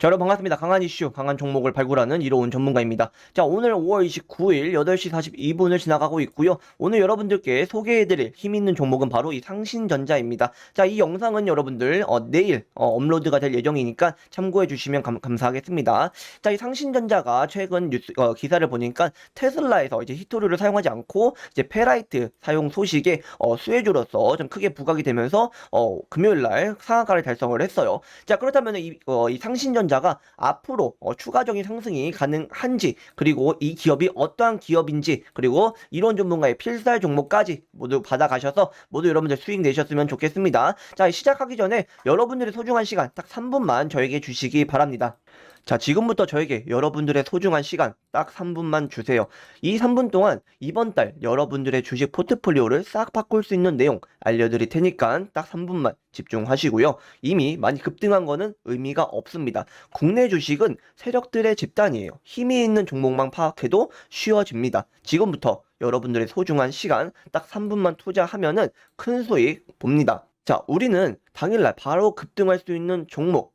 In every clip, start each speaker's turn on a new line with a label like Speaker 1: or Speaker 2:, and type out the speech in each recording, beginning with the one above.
Speaker 1: 자, 여러분 반갑습니다. 강한 이슈, 강한 종목을 발굴하는 이로운 전문가입니다. 자, 오늘 5월 29일 8시 42분을 지나가고 있고요. 오늘 여러분들께 소개해드릴 힘 있는 종목은 바로 이 상신전자입니다. 자, 이 영상은 여러분들 어, 내일 어, 업로드가 될 예정이니까 참고해 주시면 감, 감사하겠습니다. 자, 이 상신전자가 최근 뉴스 어, 기사를 보니까 테슬라에서 이제 히토류를 사용하지 않고 이제 페라이트 사용 소식에 어, 수혜주로서 좀 크게 부각이 되면서 어, 금요일 날 상한가를 달성을 했어요. 자, 그렇다면 이, 어, 이 상신전자 가 앞으로 어, 추가적인 상승이 가능한지 그리고 이 기업이 어떠한 기업인지 그리고 이론 전문가의 필살 종목까지 모두 받아가셔서 모두 여러분들 수익 내셨으면 좋겠습니다. 자, 시작하기 전에 여러분들의 소중한 시간 딱 3분만 저에게 주시기 바랍니다. 자, 지금부터 저에게 여러분들의 소중한 시간 딱 3분만 주세요. 이 3분 동안 이번 달 여러분들의 주식 포트폴리오를 싹 바꿀 수 있는 내용 알려드릴 테니까 딱 3분만 집중하시고요. 이미 많이 급등한 거는 의미가 없습니다. 국내 주식은 세력들의 집단이에요. 힘이 있는 종목만 파악해도 쉬워집니다. 지금부터 여러분들의 소중한 시간 딱 3분만 투자하면은 큰 수익 봅니다. 자, 우리는 당일날 바로 급등할 수 있는 종목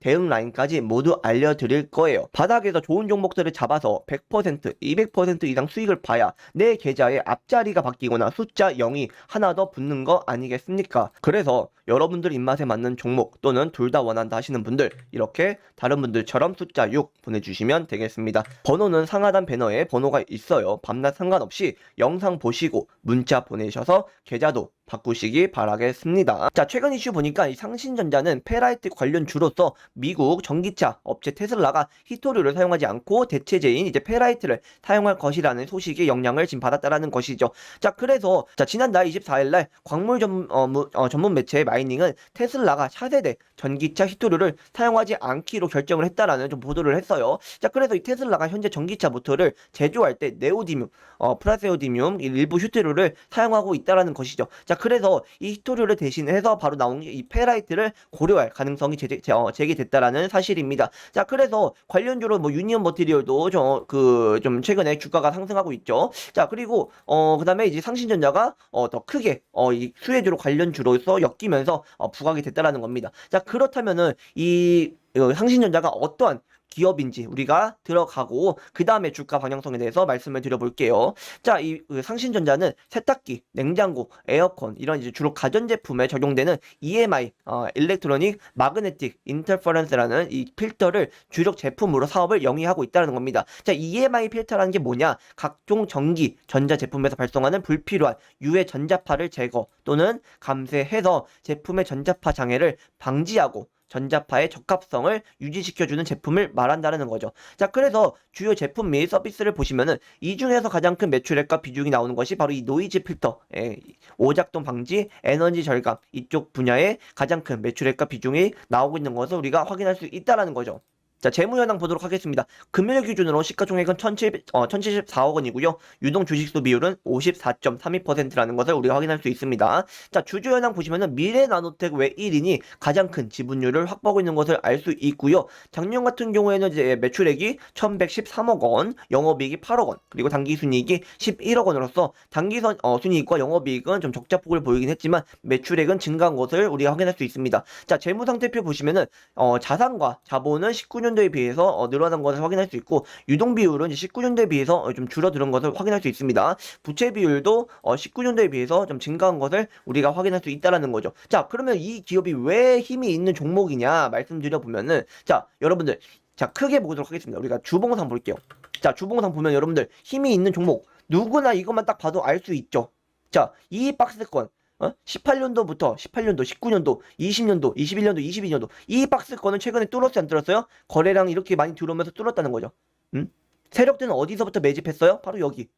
Speaker 1: 대응 라인까지 모두 알려드릴 거예요. 바닥에서 좋은 종목들을 잡아서 100%, 200% 이상 수익을 봐야 내 계좌의 앞자리가 바뀌거나 숫자 0이 하나 더 붙는 거 아니겠습니까? 그래서 여러분들 입맛에 맞는 종목 또는 둘 다 원한다 하시는 분들 이렇게 다른 분들처럼 숫자 6 보내주시면 되겠습니다. 번호는 상하단 배너에 번호가 있어요. 밤낮 상관없이 영상 보시고 문자 보내셔서 계좌도 바꾸시기 바라겠습니다. 자, 최근 이슈 보니까 이 상신전자는 페라이트 관련주로서 미국 전기차 업체 테슬라가 히토류를 사용하지 않고 대체제인 이제 페라이트를 사용할 것이라는 소식의 영향을 지금 받았다라는 것이죠. 자, 그래서 자, 지난달 24일 날 광물 전, 어, 무, 어, 전문 매체 마이닝은 테슬라가 차세대 전기차 히토류를 사용하지 않기로 결정을 했다라는 좀 보도를 했어요. 자, 그래서 이 테슬라가 현재 전기차 모터를 제조할 때 네오디뮴, 어, 프라세오디뮴 일부 히토류를 사용하고 있다라는 것이죠. 자, 그래서 이 히토류를 대신해서 바로 나온 게이 페라이트를 고려할 가능성이 제, 제, 어, 제기됐다라는 사실입니다. 자, 그래서 관련주로 뭐 유니언 머티리얼도 그좀 최근에 주가가 상승하고 있죠. 자, 그리고 어 그 다음에 이제 상신전자가 어 더 크게 어 이 수혜주로 관련주로서 엮이면서 어, 부각이 됐다라는 겁니다. 자, 그렇다면은 이 어, 상신전자가 어떠한 기업인지 우리가 들어가고 그 다음에 주가 방향성에 대해서 말씀을 드려볼게요. 자, 이 상신전자는 세탁기, 냉장고, 에어컨 이런 이제 주로 가전제품에 적용되는 EMI, 어, 일렉트로닉 마그네틱 인터퍼런스라는 이 필터를 주력 제품으로 사업을 영위하고 있다는 겁니다. 자, EMI 필터라는 게 뭐냐? 각종 전기, 전자 제품에서 발송하는 불필요한 유해 전자파를 제거 또는 감쇄해서 제품의 전자파 장애를 방지하고 전자파의 적합성을 유지시켜주는 제품을 말한다는 거죠. 자, 그래서 주요 제품 및 서비스를 보시면은 이 중에서 가장 큰 매출액과 비중이 나오는 것이 바로 이 노이즈 필터, 예, 오작동 방지, 에너지 절감 이쪽 분야에 가장 큰 매출액과 비중이 나오고 있는 것을 우리가 확인할 수 있다라는 거죠. 자, 재무 현황 보도록 하겠습니다. 금요일 기준으로 시가총액은 1,700, 어, 1,074억 원이고요. 유동 주식수 비율은 54.32%라는 것을 우리가 확인할 수 있습니다. 자, 주주 현황 보시면은 미래나노텍 외 1인이 가장 큰 지분율을 확보하고 있는 것을 알 수 있고요. 작년 같은 경우에는 이제 매출액이 1,113억 원, 영업이익이 8억 원, 그리고 당기순이익이 11억 원으로서 당기선 어, 순이익과 영업이익은 좀 적자폭을 보이긴 했지만 매출액은 증가한 것을 우리가 확인할 수 있습니다. 자, 재무상태표 보시면은 어, 자산과 자본은 19년 도에 비해서 어, 늘어난 것을 확인할 수 있고 유동 비율은 이제 19년도에 비해서 어, 좀 줄어드는 것을 확인할 수 있습니다. 부채 비율도 어, 19년도에 비해서 좀 증가한 것을 우리가 확인할 수 있다라는 거죠. 자, 그러면 이 기업이 왜 힘이 있는 종목이냐 말씀드려 보면은 자, 여러분들 자, 크게 보도록 하겠습니다. 우리가 주봉상 볼게요. 자, 주봉상 보면 여러분들 힘이 있는 종목 누구나 이것만 딱 봐도 알 수 있죠. 자, 이 박스권 어? 18년도부터 18년도, 19년도, 20년도, 21년도, 22년도 이 박스권은 최근에 뚫었어요, 안 뚫었어요? 거래량이 이렇게 많이 들어오면서 뚫었다는 거죠. 음? 세력들은 어디서부터 매집했어요? 바로 여기,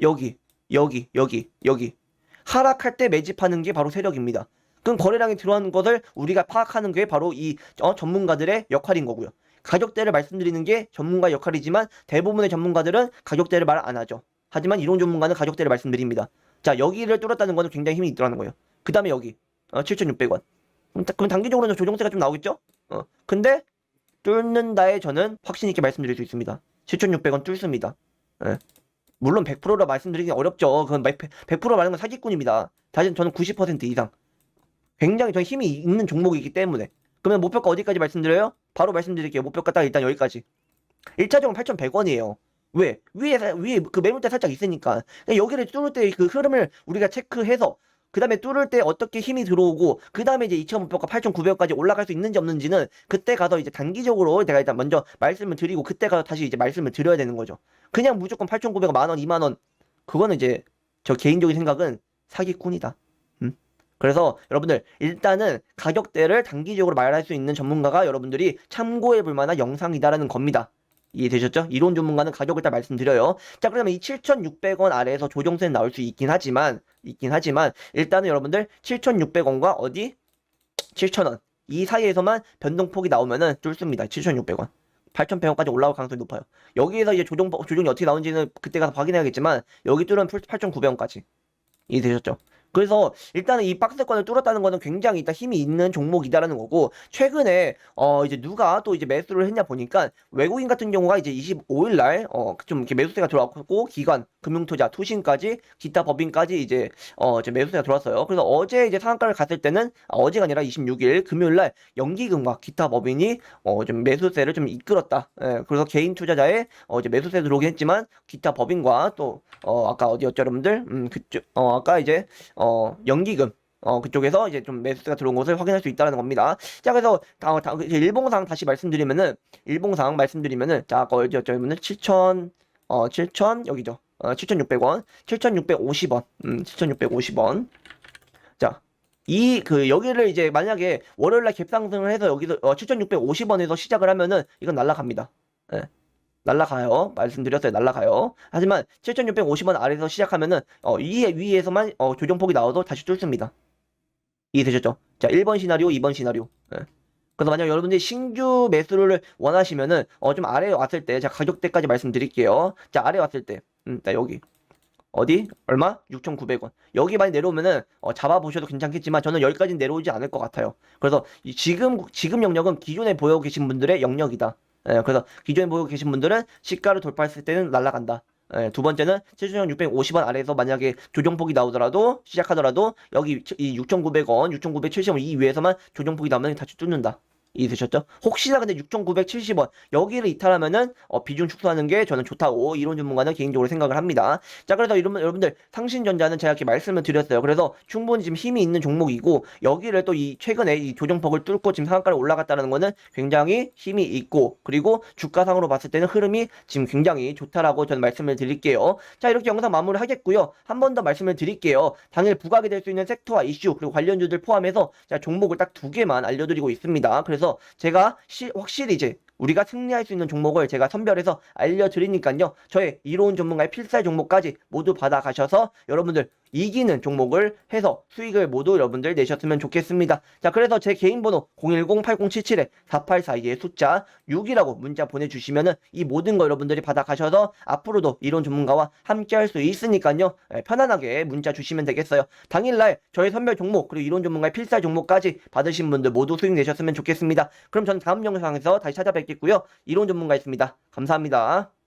Speaker 1: 여기, 여기, 여기, 여기. 하락할 때 매집하는 게 바로 세력입니다. 그럼 거래량이 들어오는 것을 우리가 파악하는 게 바로 이 어, 전문가들의 역할인 거고요. 가격대를 말씀드리는 게 전문가 역할이지만 대부분의 전문가들은 가격대를 말 안 하죠. 하지만 이론 전문가는 가격대를 말씀드립니다. 자, 여기를 뚫었다는 거는 굉장히 힘이 있더라는 거예요. 그 다음에 여기, 어, 7,600원. 그럼, 단기적으로는 조정세가 좀 나오겠죠? 어, 근데, 뚫는다에 저는 확신 있게 말씀드릴 수 있습니다. 7,600원 뚫습니다. 예. 물론 100%라 말씀드리기 어렵죠. 그건 100%, 100% 말하는 건 사기꾼입니다. 다시 저는 90% 이상. 굉장히 저 힘이 있는 종목이기 때문에. 그러면 목표가 어디까지 말씀드려요? 바로 말씀드릴게요. 목표가 딱 일단 여기까지. 1차적으로 8,100원이에요. 왜? 위에, 사- 위에 그 매물대 살짝 있으니까. 여기를 뚫을 때 그 흐름을 우리가 체크해서 그 다음에 뚫을 때 어떻게 힘이 들어오고 그 다음에 이제 2천 목표가 8,900원까지 올라갈 수 있는지 없는지는 그때 가서 이제 단기적으로 내가 일단 먼저 말씀을 드리고 그때 가서 다시 이제 말씀을 드려야 되는 거죠. 그냥 무조건 8,900원, 만 원, 2만 원 그거는 이제 저 개인적인 생각은 사기꾼이다. 음? 그래서 여러분들 일단은 가격대를 단기적으로 말할 수 있는 전문가가 여러분들이 참고해 볼 만한 영상이다라는 겁니다. 이해되셨죠? 이론 전문가는 가격을 딱 말씀드려요. 자, 그러면 이 7,600원 아래에서 조정세는 나올 수 있긴 하지만, 있긴 하지만, 일단은 여러분들 7,600원과 어디? 7,000원. 이 사이에서만 변동폭이 나오면은 뚫습니다. 7,600원. 8,100원까지 올라올 가능성이 높아요. 여기에서 이제 조정, 조정이 어떻게 나오는지는 그때 가서 확인해야겠지만, 여기 뚫으면 8,900원까지. 이해되셨죠? 그래서 일단은 이 박스권을 뚫었다는 거는 굉장히 일단 힘이 있는 종목이다라는 거고 최근에 어 이제 누가 또 이제 매수를 했냐 보니까 외국인 같은 경우가 이제 25일 날어좀 이렇게 매수세가 들어왔고 기관 금융투자 투신까지 기타 법인까지 이제 어 이제 매수세가 들어왔어요. 그래서 어제 이제 상한가를 갔을 때는 아, 어제가 아니라 26일 금요일 날 연기금과 기타 법인이 어좀 매수세를 좀 이끌었다. 예, 그래서 개인 투자자의 어 이제 매수세 들어오긴 했지만 기타 법인과 또어 아까 어디였죠 여러분들? 음 그쪽 어 아까 이제 어, 연기금. 어, 그쪽에서 이제 좀 매수가 들어온 것을 확인할 수 있다는 겁니다. 자, 그래서 다, 다, 일봉상 다시 말씀드리면은, 일봉상 말씀드리면은, 자, 아까? 여러분들 7천, 어, 7천, 여기죠. 어, 7,600원. 7,650원. 음, 7,650원. 자, 이, 그, 여기를 이제 만약에 월요일날 갭상승을 해서 여기서, 어, 7,650원에서 시작을 하면은, 이건 날라갑니다. 예. 날라가요. 말씀드렸어요. 날라가요. 하지만 7,650원 아래에서 시작하면은 어, 위에 위에서만 어, 조정폭이 나와도 다시 뚫습니다. 이해되셨죠? 자, 1번 시나리오, 2번 시나리오. 예. 그래서 만약 여러분들이 신규 매수를 원하시면은 어, 좀 아래에 왔을 때, 자, 가격대까지 말씀드릴게요. 자, 아래 왔을 때, 음, 자, 여기. 어디? 얼마? 6,900원. 여기 많이 내려오면은 어, 잡아 보셔도 괜찮겠지만 저는 여기까지는 내려오지 않을 것 같아요. 그래서 이 지금 지금 영역은 기존에 보여 계신 분들의 영역이다. 예, 그래서 기존에 보고 계신 분들은 시가를 돌파했을 때는 날아간다. 예, 두 번째는 7,650원 아래에서 만약에 조정폭이 나오더라도 시작하더라도 여기 이 6,900원, 6,970원 이 위에서만 조정폭이 나오면 다시 뚫는다. 이해되셨죠? 혹시나 근데 6,970원 여기를 이탈하면은 어, 비중 축소하는 게 저는 좋다고 이론 전문가는 개인적으로 생각을 합니다. 자 그래서 이러면 여러분들 상신전자는 제가 이렇게 말씀을 드렸어요. 그래서 충분히 지금 힘이 있는 종목이고 여기를 또 이 최근에 이 조정폭을 뚫고 지금 상한가를 올라갔다는 거는 굉장히 힘이 있고 그리고 주가상으로 봤을 때는 흐름이 지금 굉장히 좋다라고 저는 말씀을 드릴게요. 자 이렇게 영상 마무리하겠고요. 한 번 더 말씀을 드릴게요. 당일 부각이 될 수 있는 섹터와 이슈 그리고 관련주들 포함해서 제가 종목을 딱 두 개만 알려드리고 있습니다. 그래서 제가 시, 확실히 이제 우리가 승리할 수 있는 종목을 제가 선별해서 알려드리니까요. 저의 이로운 전문가의 필살 종목까지 모두 받아가셔서 여러분들 이기는 종목을 해서 수익을 모두 여러분들 내셨으면 좋겠습니다. 자, 그래서 제 개인 번호 010-8077-4842의 숫자 6이라고 문자 보내주시면은 이 모든 거 여러분들이 받아가셔서 앞으로도 이론 전문가와 함께 할 수 있으니까요. 예, 편안하게 문자 주시면 되겠어요. 당일날 저의 선별 종목 그리고 이론 전문가의 필살 종목까지 받으신 분들 모두 수익 내셨으면 좋겠습니다. 그럼 저는 다음 영상에서 다시 찾아뵙겠고요. 이론 전문가였습니다. 감사합니다.